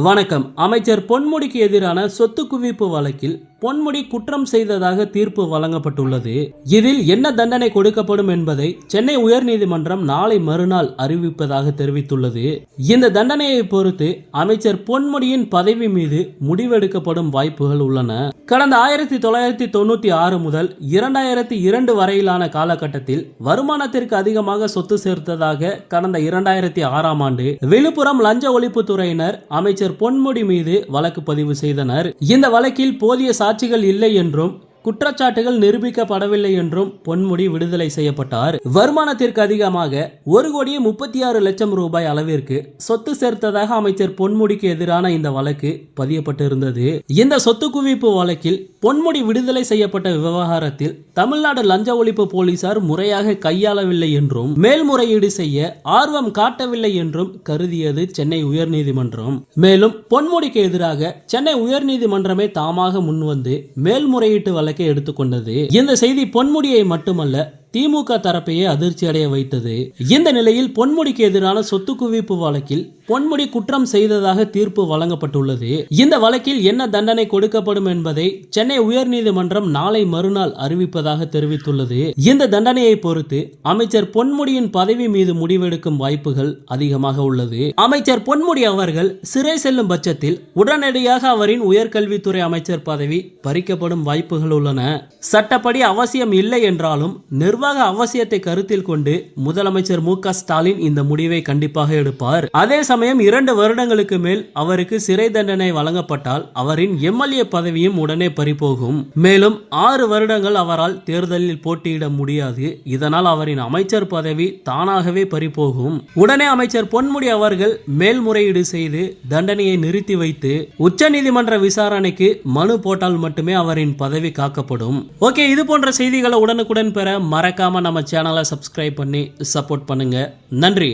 வணக்கம். அமைச்சர் பொன்முடிக்கு எதிரான சொத்து குவிப்பு வழக்கில் பொன்முடி குற்றம் செய்ததாக தீர்ப்பு வழங்கப்பட்டுள்ளது. இதில் என்ன தண்டனை கொடுக்கப்படும் என்பதை சென்னை உயர்நீதிமன்றம் நாளை மறுநாள் அறிவிப்பதாக தெரிவித்துள்ளது. இந்த தண்டனையை பொறுத்து அமைச்சர் பொன்முடியின் பதவி மீது முடிவெடுக்கப்படும் வாய்ப்புகள் உள்ளன. கடந்த ஆயிரத்தி தொள்ளாயிரத்தி தொண்ணூத்தி ஆறு முதல் இரண்டாயிரத்தி இரண்டு வரையிலான காலகட்டத்தில் வருமானத்திற்கு அதிகமாக சொத்து சேர்த்ததாக கடந்த இரண்டாயிரத்தி ஆறாம் ஆண்டு விழுப்புரம் லஞ்ச ஒழிப்புத்துறையினர் அமைச்சர் பொன்முடி மீது வழக்கு பதிவு செய்தனர். இந்த வழக்கில் போதிய சாட்சிகள் இல்லை என்றும் குற்றச்சாட்டுகள் நிரூபிக்கப்படவில்லை என்றும் பொன்முடி விடுதலை செய்யப்பட்டார். வருமானத்திற்கு அதிகமாக ஒரு கோடியே முப்பத்தி ஆறு லட்சம் ரூபாய் அளவிற்கு சொத்து சேர்த்ததாக அமைச்சர் பொன்முடிக்கு எதிரான இந்த வழக்கு பதியப்பட்டிருந்தது. இந்த சொத்து குவிப்பு வழக்கில் பொன்முடி விடுதலை செய்யப்பட்ட விவகாரத்தில் தமிழ்நாடு லஞ்ச ஒழிப்பு போலீசார் முறையாக கையாளவில்லை என்றும் மேல்முறையீடு செய்ய ஆர்வம் காட்டவில்லை என்றும் கருதியது சென்னை உயர்நீதிமன்றம். மேலும் பொன்முடிக்கு எதிராக சென்னை உயர்நீதிமன்றமே தாமாக முன்வந்து மேல்முறையீட்டு வழக்கு எடுத்துக்கொண்டது. இந்த செய்தி பொன்முடியை மட்டுமல்ல திமுக தரப்பையே அதிர்ச்சி அடைய வைத்தது. இந்த நிலையில் பொன்முடிக்கு எதிரான சொத்து குவிப்பு வழக்கில் பொன்முடி குற்றம் செய்ததாக தீர்ப்பு வழங்கப்பட்டுள்ளது. இந்த வழக்கில் என்ன தண்டனை கொடுக்கப்படும் என்பதை சென்னை உயர்நீதிமன்றம் நாளை மறுநாள் அறிவிப்பதாக தெரிவித்துள்ளது. இந்த தண்டனையை பொறுத்து அமைச்சர் பொன்முடியின் பதவி மீது முடிவெடுக்கும் வாய்ப்புகள் அதிகமாக உள்ளது. அமைச்சர் பொன்முடி அவர்கள் சிறை செல்லும் பட்சத்தில் உடனடியாக அவரின் உயர்கல்வித்துறை அமைச்சர் பதவி பறிக்கப்படும் வாய்ப்புகள் உள்ளன. சட்டப்படி அவசியம் இல்லை என்றாலும் நிர்வாக நிர்வாக அவசியத்தை கருத்தில் கொண்டு முதலமைச்சர் மு ஸ்டாலின் இந்த முடிவை கண்டிப்பாக எடுப்பார். அதே சமயம் இரண்டு வருடங்களுக்கு மேல் அவருக்கு சிறை தண்டனை வழங்கப்பட்டால் அவரின் எம்எல்ஏ பதவியும் உடனே பறிபோகும். மேலும் ஆறு வருடங்கள் அவரால் தேர்தலில் போட்டியிட முடியாது. இதனால் அவரின் அமைச்சர் பதவி தானாகவே பறிபோகும். உடனே அமைச்சர் பொன்முடி அவர்கள் மேல்முறையீடு செய்து தண்டனையை நிறுத்தி வைத்து உச்சநீதிமன்ற விசாரணைக்கு மனு போட்டால் மட்டுமே அவரின் பதவி காக்கப்படும். ஓகே இது போன்ற செய்திகளை உடனுக்குடன் பெற மறக்க மறக்காமல் நம்ம சேனலை சப்ஸ்கிரைப் பண்ணி சப்போர்ட் பண்ணுங்க. நன்றி.